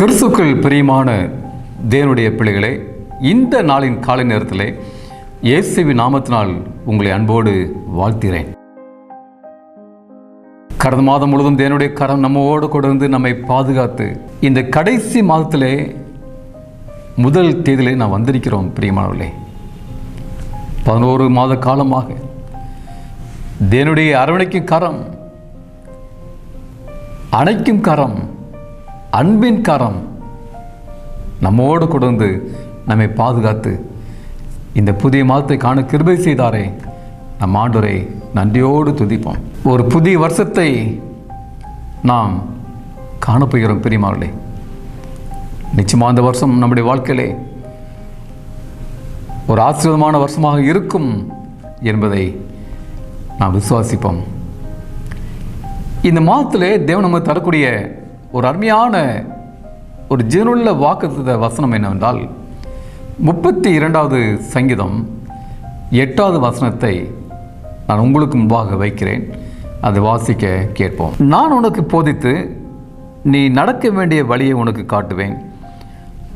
கிறிஸ்துக்கள் பிரியமான தேவனுடைய பிள்ளைகளே இந்த நாளின் காலை நேரத்தில் இயேசுவின் நாமத்தினால் உங்களை அன்போடு வாழ்த்துகிறேன். கடந்த மாதம் முழுவதும் தேவனுடைய கரம் நம்மோடு கொண்டு நம்மை பாதுகாத்து இந்த கடைசி மாதத்திலே முதல் தேதியிலே நான் வந்திருக்கிறோம் பிரியமானவர்களே. பதினோரு மாத காலமாக தேவனுடைய அரவணைக்கும் கரம் அணைக்கும் கரம் அன்பின் கரம் நம்மோடு கொடுந்து நம்மை பாதுகாத்து இந்த புதிய மாதத்தை காண கிருபை செய்தாரே. நம் ஆண்டோரை நன்றியோடு துதிப்போம். ஒரு புதிய வருஷத்தை நாம் காணப்போகிறோம் பிரியமார்களே. நிச்சயமாக அந்த வருஷம் நம்முடைய வாழ்க்கையிலே ஒரு ஆசீர்வாதமான வருஷமாக இருக்கும் என்பதை நாம் விசுவாசிப்போம். இந்த மாதத்திலே தேவன் நமக்கு தரக்கூடிய ஒரு அருமையான ஒரு ஜீவனுள்ள வாக்குத்த வசனம் என்னவென்றால் முப்பத்தி இரண்டாவது சங்கீதம் எட்டாவது வசனத்தை நான் உங்களுக்கு முன்பாக வைக்கிறேன். அதை வாசிக்க கேட்போம். நான் உனக்கு போதித்து நீ நடக்க வேண்டிய வழியை உனக்கு காட்டுவேன்.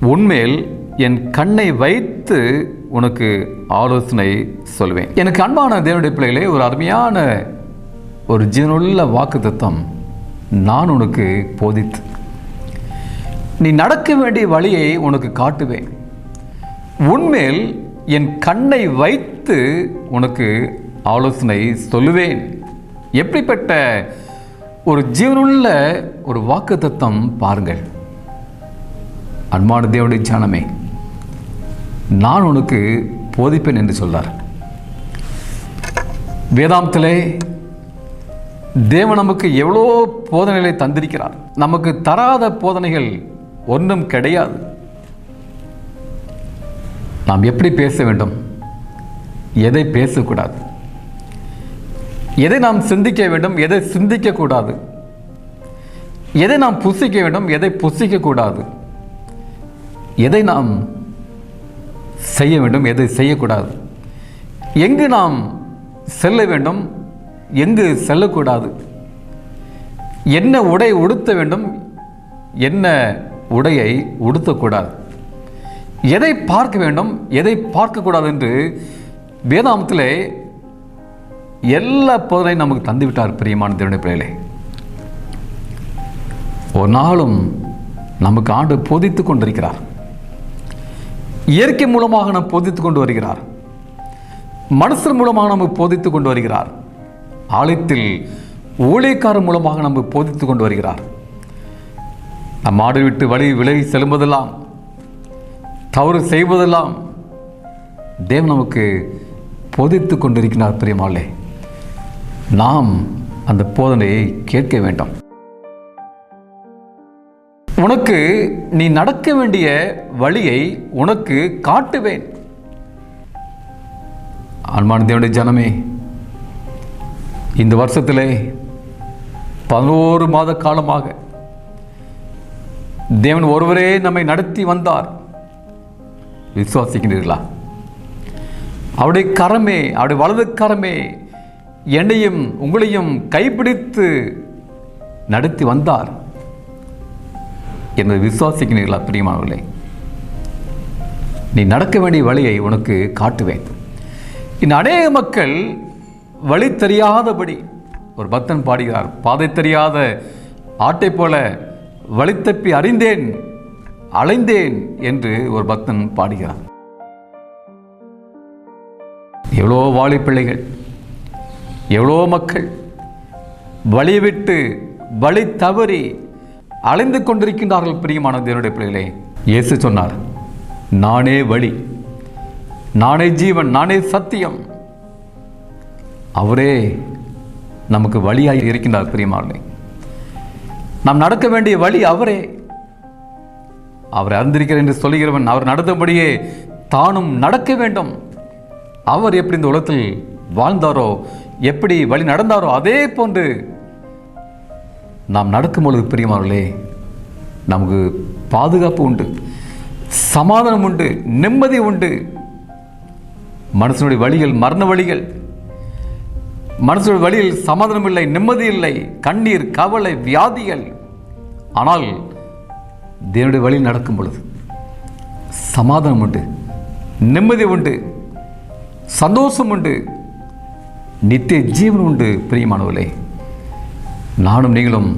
உன்மேல் என் கண்ணை வைத்து உனக்கு ஆலோசனை சொல்வேன். எனக்கு அன்பான தேவனுடைய பிள்ளைகளே ஒரு அருமையான ஒரு ஜீவனுள்ள வாக்கு நான் உனக்கு போதித்து. நீ நடக்க வேண்டிய வழியை உனக்கு காட்டுவேன். உன்மேல் என் கண்ணை வைத்து உனக்கு ஆலோசனை சொல்லுவேன். எப்படிப்பட்ட ஒரு ஜீவனுள்ள ஒரு வாக்கு தத்துவம் பாருங்கள். அன்பான தேவனுடைய ஜானமே நான் உனக்கு போதிப்பேன் என்று சொல்றார் வேதாந்தத்திலே தேவன் நமக்கு எவ்வளோ போதனைகளை தந்திருக்கிறார். நமக்கு தராத போதனைகள் ஒன்றும் கிடையாது. நாம் எப்படி பேச வேண்டும்? எதை பேசக்கூடாது? எதை நாம் சிந்திக்க வேண்டும்? எதை சிந்திக்கக்கூடாது? எதை நாம் புசிக்க வேண்டும்? எதை புசிக்கக்கூடாது? எதை நாம் செய்ய வேண்டும்? எதை செய்யக்கூடாது? எங்கு நாம் செல்ல வேண்டும்? எங்கு செல்லக்கூடாது? என்ன உடை உடுத்த வேண்டும்? என்ன உடையை உடுத்தக்கூடாது? எதை பார்க்க வேண்டும்? எதை பார்க்கக்கூடாது என்று வேதாமத்தில் எல்லா பொருளையும் நமக்கு தந்துவிட்டார் பிரியமான தேவனுடைய பிள்ளைகளே. ஒரு நாளும் நமக்கு ஆண்டு போதித்து கொண்டிருக்கிறார். இயற்கை மூலமாக நாம் போதித்து கொண்டு வருகிறார். மனுஷர் மூலமாக நமக்கு போதித்து கொண்டு வருகிறார். ஆலயத்தில் ஊழியக்காரர் மூலமாக நம்ம போதித்து கொண்டு வருகிறார். நம் மாடு விட்டு வழி விலகி செல்லும்போதெல்லாம் தவறு செய்வதெல்லாம் தேவன் நமக்கு போதித்து கொண்டிருக்கிறார் பிரியமாளே நாம் அந்த போதனையை கேட்க வேண்டும். உனக்கு நீ நடக்க வேண்டிய வழியை உனக்கு காட்டுவேன். அன்பான தேவனுடைய ஜனமே இந்த வருஷத்திலே பதினோரு மாத காலமாக தேவன் ஒருவரே நம்மை நடத்தி வந்தார். விசுவாசிக்கிறீர்களா? அவருடைய கரமே அவருடைய வலது கரமே என்னையும் உங்களையும் கைப்பிடித்து நடத்தி வந்தார். என்று விசுவாசிக்கிறீர்களா பிரியமானவர்களே? நீ நடக்க வேண்டிய வழியை உனக்கு காட்டுவேன். இன்னும் அநேக மக்கள் வழி தெரியாதபடி ஒரு பக்தன் பாடுகிறார் பாதை தெரியாத ஆட்டை போல வழி தப்பி அறிந்தேன் அலைந்தேன் என்று ஒரு பக்தன் பாடுகிறார். எவ்வளோ வாழி பிள்ளைகள் எவ்வளோ மக்கள் வழி விட்டு வழி தவறி அலைந்து கொண்டிருக்கின்றார்கள் பிரியமான தேவனுடைய பிள்ளைகளே. இயேசு சொன்னார் நானே வழி நானே ஜீவன் நானே சத்தியம் அவரே நமக்கு வழியாக இருக்கின்றார் பிரியமானே நாம் நடக்க வேண்டிய வழி அவரே. அவர் அறிந்திருக்கிறார் என்று சொல்லுகிறவன் அவர் நடந்தபடியே தானும் நடக்க வேண்டும். அவர் எப்படி இந்த உலகத்தில் வாழ்ந்தாரோ எப்படி வழி நடந்தாரோ அதே போன்று நாம் நடக்கும் பொழுது பிரியமானவர்களே நமக்கு பாதுகாப்பு உண்டு சமாதானம் உண்டு நிம்மதி உண்டு. மனுஷனுடைய வழிகள் மரண வழிகள் மனசோட வழியில் சமாதானம் இல்லை நிம்மதி இல்லை கண்ணீர் கவலை வியாதிகள். ஆனால் தேவனுடைய வழி நடக்கும் பொழுது சமாதானம் உண்டு நிம்மதி உண்டு சந்தோஷம் உண்டு நித்திய ஜீவன் உண்டு பிரியமானவர்களே. நானும் நீங்களும்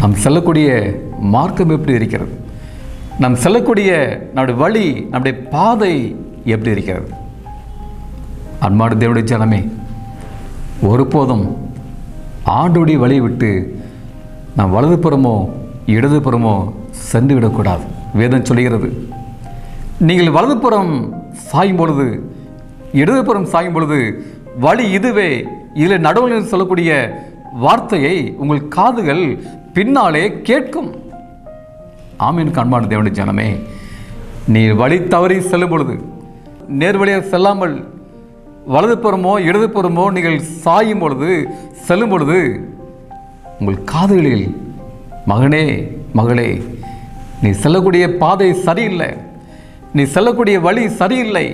நாம் செல்லக்கூடிய மார்க்கம் எப்படி இருக்கிறது? நாம் செல்லக்கூடிய நம்முடைய வழி நம்முடைய பாதை எப்படி இருக்கிறது? அன்பாடு தேவனுடைய ஜனமே ஒருபோதும் ஆண்டோடி வழியை விட்டு நாம் வலதுபுறமோ இடதுபுறமோ சென்று விடக்கூடாது. வேதம் சொல்கிறது நீங்கள் வலதுபுறம் சாயும் பொழுது இடதுபுறம் சாயும் பொழுது வழி இதுவே. இதில் நடுவில் சொல்லக்கூடிய வார்த்தையை உங்கள் காதுகள் பின்னாலே கேட்கும். ஆமீன் அன்பான தேவனுடைய ஜனமே. நீ வழி தவறி செல்லும் பொழுது நேர்வழியாக செல்லாமல் வலதுபுறமோ இடதுபுறமோ நீங்கள் சாயும் பொழுது செல்லும் பொழுது உங்கள் காதுகளில் மகனே மகளே நீ செல்லக்கூடிய பாதை சரியில்லை. நீ செல்லக்கூடிய வழி சரியில்லை.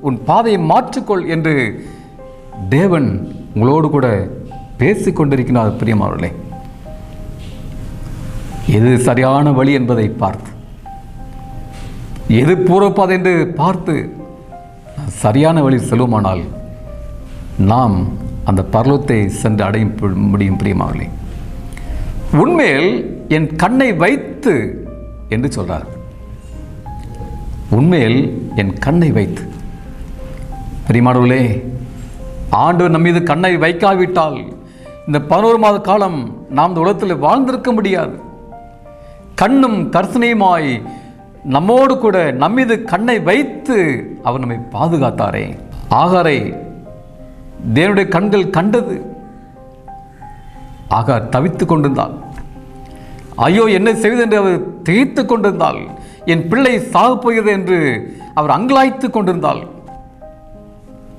உன் பாதையை மாற்றிக்கொள் என்று தேவன் உங்களோடு கூட பேசிக் கொண்டிருக்கிறார் பிரியமானவர்களே. எது சரியான வழி என்பதை பார்த்து எது பூர்வப்பாதை என்று பார்த்து சரியான வழி செல்வோமானால் நாம் அந்த பர்வத்தை சென்று அடையும் முடியும் பிரியமாவர்களே உண்மையில் என் கண்ணை வைத்து என்று சொல்றார். உண்மையில் என் கண்ணை வைத்து. பிரியமானவர்களே ஆண்டவர் நம் மீது கண்ணை வைக்காவிட்டால் இந்த பதினோரு மாத காலம் நாம் இந்த உலகத்தில் வாழ்ந்திருக்க முடியாது. கண்ணும் கர்சனையுமாய் நம்மோடு கூட நம்மீது கண்ணை வைத்து அவர் நம்மை பாதுகாத்தாரே. ஆகாரை தேவனுடைய கண்கள் கண்டது. ஆகார் தவித்துக் கொண்டிருந்தாள். ஐயோ என்ன செய்வது என்று அவர் திகைத்து கொண்டிருந்தாள். என் பிள்ளை சாகப் போகிறது என்று அவர் அங்கலாய்த்து கொண்டிருந்தாள்.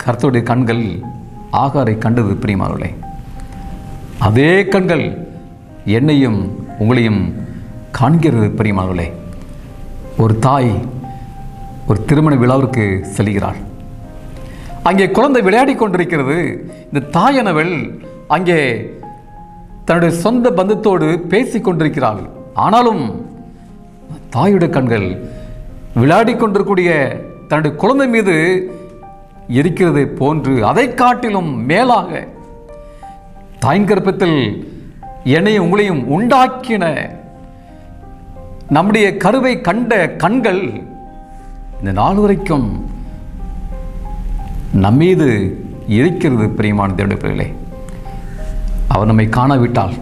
கர்த்தருடைய கண்கள் ஆகாரை கண்டது பிரியமானவர்களே. அதே கண்கள் என்னையும் உங்களையும் காண்கிறது பிரியமானவர்களே. ஒரு தாய் ஒரு திருமண விழாவிற்கு செல்கிறாள். அங்கே குழந்தை விளையாடி கொண்டிருக்கிறது. இந்த தாயானவள் அங்கே தன்னுடைய சொந்த பந்தத்தோடு பேசி கொண்டிருக்கிறாள். ஆனாலும் தாயுடைய கண்கள் விளையாடி கொண்டிருக்கூடிய தன்னுடைய குழந்தை மீது இருக்கிறதை போன்று அதை காட்டிலும் மேலாக தாயின் கர்ப்பத்தில் என்னையும் உங்களையும் உண்டாக்கின நம்முடைய கருவை கண்ட கண்கள் இந்த நாள் வரைக்கும் நம்மீது இருக்கிறது பிரியமான தேவனுடைய பிள்ளைகளே. அவர் நம்மை காணாவிட்டால்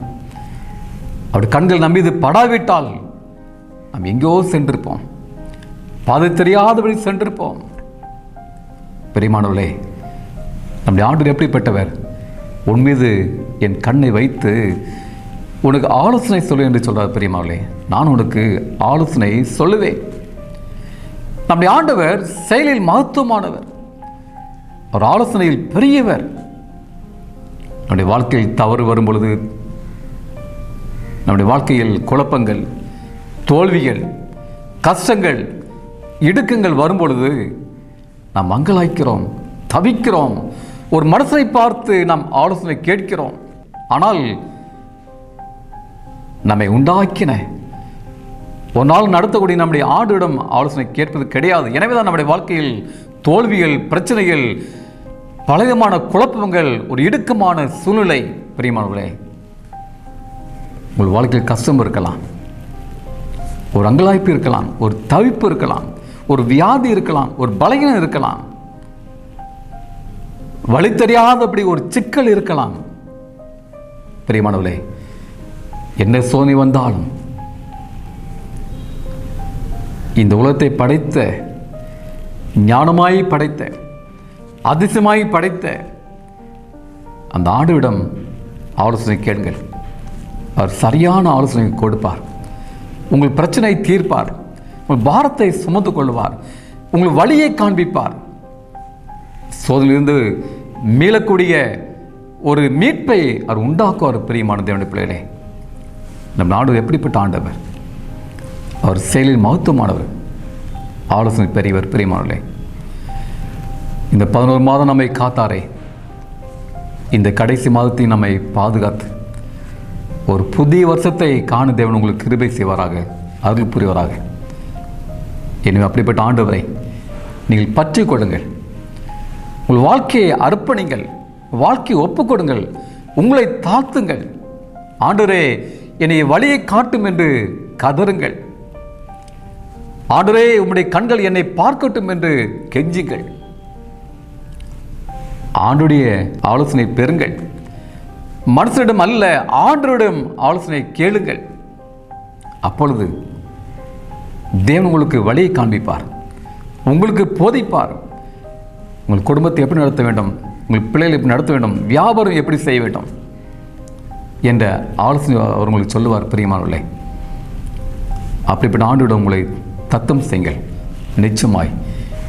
அவருடைய கண்கள் நம்மீது படாவிட்டால் நாம் எங்கேயோ சென்றிருப்போம். பாதை தெரியாதபடி சென்றிருப்போம். பெரியமானவர்களே நம்முடைய ஆண்டவர் எப்படிப்பட்டவர்? உன் மீது என் கண்ணை வைத்து உனக்கு ஆலோசனை சொல்லு என்று சொல்கிறார் பெரியமாவளே நான் உனக்கு ஆலோசனை சொல்லுவேன். நம்முடைய ஆண்டவர் செயலில் மகத்துவமானவர். அவர் ஆலோசனையில் பெரியவர். நம்முடைய வாழ்க்கையில் தவறு வரும் பொழுது நம்முடைய வாழ்க்கையில் குழப்பங்கள் தோல்விகள் கஷ்டங்கள் இடுக்கங்கள் வரும் பொழுது நாம் மங்களாய்க்கிறோம் தவிக்கிறோம். ஒரு மனசனை பார்த்து நாம் ஆலோசனை கேட்கிறோம். ஆனால் நம்மை உண்டாக்கின. ஒரு நாள் நடத்தக்கூடிய நம்முடைய ஆடிடம் ஆலோசனை கேட்பது கிடையாது. எனவே தான் நம்முடைய வாழ்க்கையில் தோல்விகள் பிரச்சனைகள் பலவிதமான குழப்பங்கள் ஒரு இடுக்கமான சூழ்நிலை. பிரியமானவர்களே உங்கள் வாழ்க்கையில் கஷ்டம் இருக்கலாம். ஒரு அங்கலாய்ப்பு இருக்கலாம். ஒரு தவிப்பு இருக்கலாம். ஒரு வியாதி இருக்கலாம். ஒரு பலகீனம் இருக்கலாம். வழி தெரியாதபடி ஒரு சிக்கல் இருக்கலாம். பிரியமானவர்களே என்ன சோதனை வந்தாலும் இந்த உலகத்தை படைத்த ஞானமாய் படைத்த அதிசயமாய் படைத்த அந்த ஆண்டுவிடம் ஆலோசனை கேளுங்கள். அவர் சரியான ஆலோசனை கொடுப்பார். உங்கள் பிரச்சனை தீர்ப்பார். உங்கள் பாரத்தை சுமந்து கொள்வார். உங்கள் வழியை காண்பிப்பார். சோதனையிலிருந்து மீளக்கூடிய ஒரு மீட்பை அவர் உண்டாக்குவார் பிரியமான தேவனுடைய பிள்ளைகளே. நம் நாடு எப்படிப்பட்ட ஆண்டவர்? அவர் செயலில் மகத்துவமானவர். ஆலோசனை பெரியவர் பிரியமானவர்களே இந்த பதினோரு மாதம் நம்மை காத்தாரே. இந்த கடைசி மாதத்தை நம்மை பாதுகாத்து ஒரு புதிய வருஷத்தை காண தேவன் உங்களுக்கு கிருபை செய்வாராக அருள் புரிவராக. எனவே அப்படிப்பட்ட ஆண்டவரை நீங்கள் பற்றி கொடுங்கள் உங்கள் வாழ்க்கையை அர்ப்பணிங்கள். வாழ்க்கையை ஒப்புக்கொடுங்கள். உங்களை தாழ்த்துங்கள். ஆண்டவரே என்னை வழியை காட்டும் என்று கதறுங்கள். ஆண்டரே உம்முடைய கண்கள் என்னை பார்க்கட்டும் என்று கெஞ்சுங்கள். ஆண்டுடைய ஆலோசனை பெறுங்கள். மனுஷனிடம் அல்ல ஆண்டரிடம் ஆலோசனை கேளுங்கள். அப்பொழுது தேவன் உங்களுக்கு வழியை காண்பிப்பார். உங்களுக்கு போதிப்பார். உங்கள் குடும்பத்தை எப்படி நடத்த வேண்டும்? உங்கள் பிள்ளைகளை எப்படி நடத்த வேண்டும்? வியாபாரம் எப்படி செய்ய வேண்டும்? என்ற ஆலோசனை அவர் உங்களுக்கு சொல்லுவார் பிரியமானவர்களே. அப்படிப்பட்ட ஆண்டோட உங்களை தத்தம் செய்யுங்கள். நிச்சயமாய்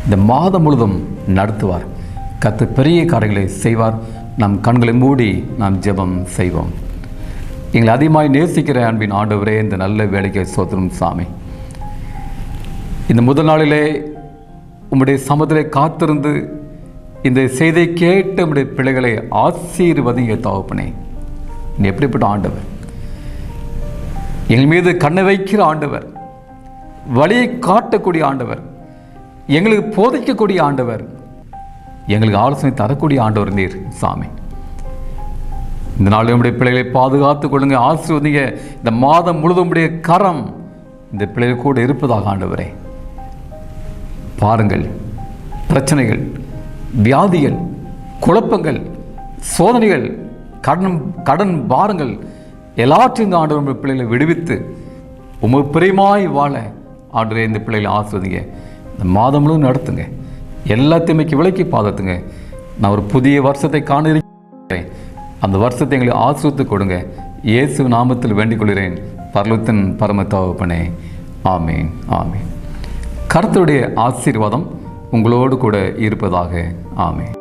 இந்த மாதம் முழுதும் நடத்துவார். கத்து பெரிய காரியங்களை செய்வார். நம் கண்களை மூடி நாம் ஜெபம் செய்வோம். எங்களை அதிகமாய் நேசிக்கிற அன்பின் ஆண்டவரே இந்த நல்ல வேலைக்கு சோதரும் சாமி. இந்த முதல் நாளிலே உம்முடைய சமத்திலே காத்திருந்து இந்த செய்தியை கேட்டு உம்முடைய பிள்ளைகளை ஆசீர்வதிங்க தகப்பனே. நீ எப்படிப்பட்ட ஆண்டவர்? எங்கள் மீது கண்ணை வைக்கிற ஆண்டவர் வழியை காட்டக்கூடிய ஆண்டவர் எங்களுக்கு போதைக்கக்கூடிய ஆண்டவர் எங்களுக்கு ஆலோசனை தரக்கூடிய ஆண்டவர் நீர் சாமி. இந்த நாள் நம்முடைய பிள்ளைகளை பாதுகாத்து கொள்ளுங்க ஆசிர்வதிங்க. இந்த மாதம் முழுதும் உடைய கரம் இந்த பிள்ளைகள் கூட இருப்பதாக ஆண்டவரே. பாருங்கள் பிரச்சனைகள் வியாதிகள் குழப்பங்கள் சோதனைகள் கடன் கடன் பாருங்கள். எல்லாற்றையும் இந்த ஆண்டவர் நம்முடைய பிள்ளைகளை விடுவித்து உமது பிரியமாய் வாழ ஆண்டு இந்த பிள்ளைகளை ஆசிர்வதிங்க. இந்த மாதம் முழுவதும் நடத்துங்க. எல்லாத்தையுமே விலைக்கு பாதத்துங்க நான் ஒரு புதிய வருஷத்தை காண இருக்கிறேன் அந்த வருஷத்தை எங்களுக்கு ஆசிரித்து கொடுங்க. இயேசு நாமத்தில் வேண்டிக் கொள்கிறேன் பர்லத்தின் பரமத்தாவப்பனே ஆமேன் ஆமீன். கருத்துடைய ஆசீர்வாதம் உங்களோடு கூட இருப்பதாக. ஆமீன்.